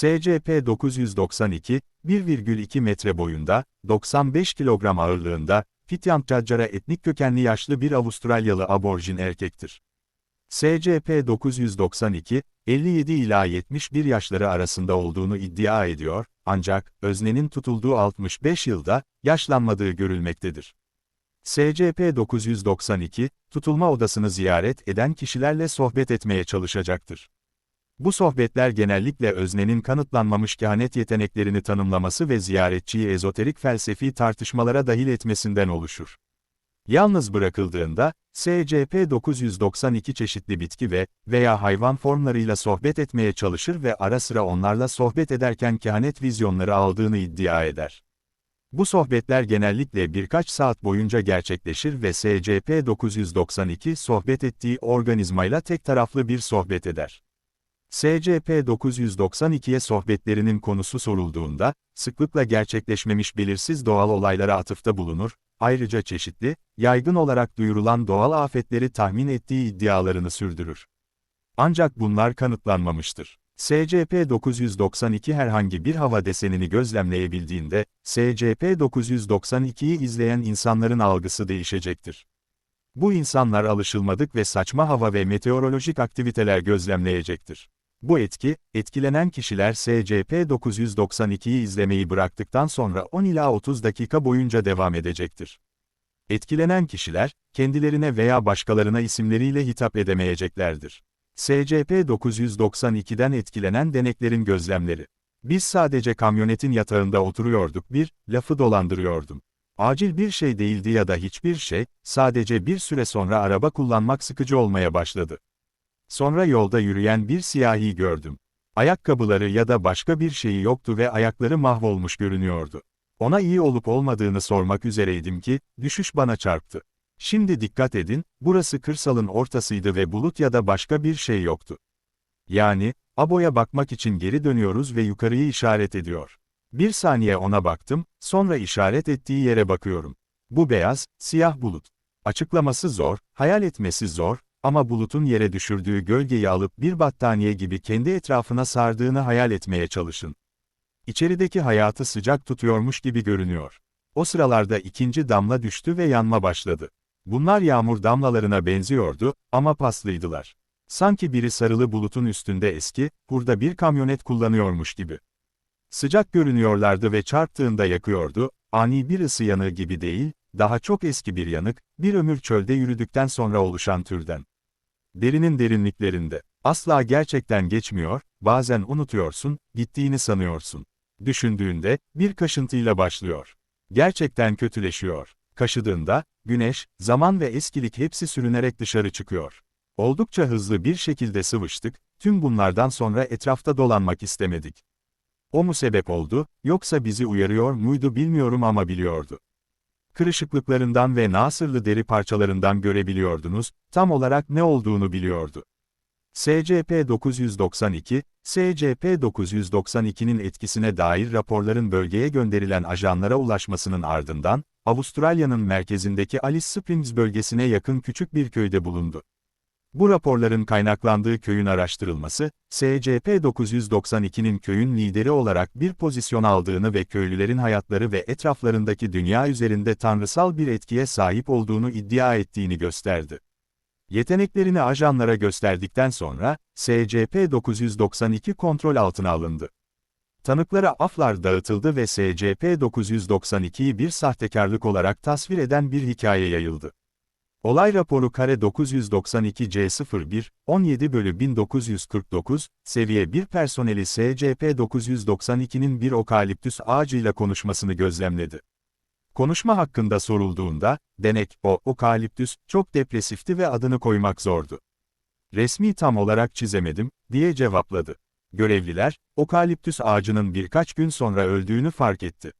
SCP-992, 1,2 metre boyunda, 95 kilogram ağırlığında, Fityancaccara etnik kökenli yaşlı bir Avustralyalı aborjin erkektir. SCP-992, 57 ila 71 yaşları arasında olduğunu iddia ediyor, ancak, öznenin tutulduğu 65 yılda, yaşlanmadığı görülmektedir. SCP-992, tutulma odasını ziyaret eden kişilerle sohbet etmeye çalışacaktır. Bu sohbetler genellikle öznenin kanıtlanmamış kehanet yeteneklerini tanımlaması ve ziyaretçiyi ezoterik felsefi tartışmalara dahil etmesinden oluşur. Yalnız bırakıldığında, SCP-992 çeşitli bitki ve veya hayvan formlarıyla sohbet etmeye çalışır ve ara sıra onlarla sohbet ederken kehanet vizyonları aldığını iddia eder. Bu sohbetler genellikle birkaç saat boyunca gerçekleşir ve SCP-992 sohbet ettiği organizmayla tek taraflı bir sohbet eder. SCP-992'ye sohbetlerinin konusu sorulduğunda, sıklıkla gerçekleşmemiş belirsiz doğal olaylara atıfta bulunur, ayrıca çeşitli, yaygın olarak duyurulan doğal afetleri tahmin ettiği iddialarını sürdürür. Ancak bunlar kanıtlanmamıştır. SCP-992 herhangi bir hava desenini gözlemleyebildiğinde, SCP-992'yi izleyen insanların algısı değişecektir. Bu insanlar alışılmadık ve saçma hava ve meteorolojik aktiviteler gözlemleyecektir. Bu etki, etkilenen kişiler SCP-992'yi izlemeyi bıraktıktan sonra 10 ila 30 dakika boyunca devam edecektir. Etkilenen kişiler, kendilerine veya başkalarına isimleriyle hitap edemeyeceklerdir. SCP-992'den etkilenen deneklerin gözlemleri. Biz sadece kamyonetin yatağında oturuyorduk bir, lafı dolandırıyordum. Acil bir şey değildi ya da hiçbir şey, sadece bir süre sonra araba kullanmak sıkıcı olmaya başladı. Sonra yolda yürüyen bir siyahi gördüm. Ayakkabıları ya da başka bir şeyi yoktu ve ayakları mahvolmuş görünüyordu. Ona iyi olup olmadığını sormak üzereydim ki, düşüş bana çarptı. Şimdi dikkat edin, burası kırsalın ortasıydı ve bulut ya da başka bir şey yoktu. Yani, Abo'ya bakmak için geri dönüyoruz ve yukarıyı işaret ediyor. Bir saniye ona baktım, sonra işaret ettiği yere bakıyorum. Bu beyaz, siyah bulut. Açıklaması zor, hayal etmesi zor, ama bulutun yere düşürdüğü gölgeyi alıp bir battaniye gibi kendi etrafına sardığını hayal etmeye çalışın. İçerideki hayatı sıcak tutuyormuş gibi görünüyor. O sıralarda ikinci damla düştü ve yanma başladı. Bunlar yağmur damlalarına benziyordu, ama paslıydılar. Sanki biri sarılı bulutun üstünde eski, hurda bir kamyonet kullanıyormuş gibi. Sıcak görünüyorlardı ve çarptığında yakıyordu, ani bir ısı yanığı gibi değil, daha çok eski bir yanık, bir ömür çölde yürüdükten sonra oluşan türden. Derinin derinliklerinde. Asla gerçekten geçmiyor, bazen unutuyorsun, gittiğini sanıyorsun. Düşündüğünde, bir kaşıntıyla başlıyor. Gerçekten kötüleşiyor. Kaşıdığında, güneş, zaman ve eskilik hepsi sürünerek dışarı çıkıyor. Oldukça hızlı bir şekilde sıvıştık, tüm bunlardan sonra etrafta dolanmak istemedik. O mu sebep oldu, yoksa bizi uyarıyor muydu bilmiyorum ama biliyordu. Kırışıklıklarından ve nasırlı deri parçalarından görebiliyordunuz, tam olarak ne olduğunu biliyordu. SCP-992, SCP-992'nin etkisine dair raporların bölgeye gönderilen ajanlara ulaşmasının ardından, Avustralya'nın merkezindeki Alice Springs bölgesine yakın küçük bir köyde bulundu. Bu raporların kaynaklandığı köyün araştırılması, SCP-992'nin köyün lideri olarak bir pozisyon aldığını ve köylülerin hayatları ve etraflarındaki dünya üzerinde tanrısal bir etkiye sahip olduğunu iddia ettiğini gösterdi. Yeteneklerini ajanlara gösterdikten sonra, SCP-992 kontrol altına alındı. Tanıklara aflar dağıtıldı ve SCP-992'yi bir sahtekarlık olarak tasvir eden bir hikaye yayıldı. Olay raporu kare 992C01, 17 bölü 1949, seviye 1 personeli SCP-992'nin bir okaliptüs ağacıyla konuşmasını gözlemledi. Konuşma hakkında sorulduğunda, denek, o, okaliptüs, çok depresifti ve adını koymak zordu. Resmi tam olarak çizemedim, diye cevapladı. Görevliler, okaliptüs ağacının birkaç gün sonra öldüğünü fark etti.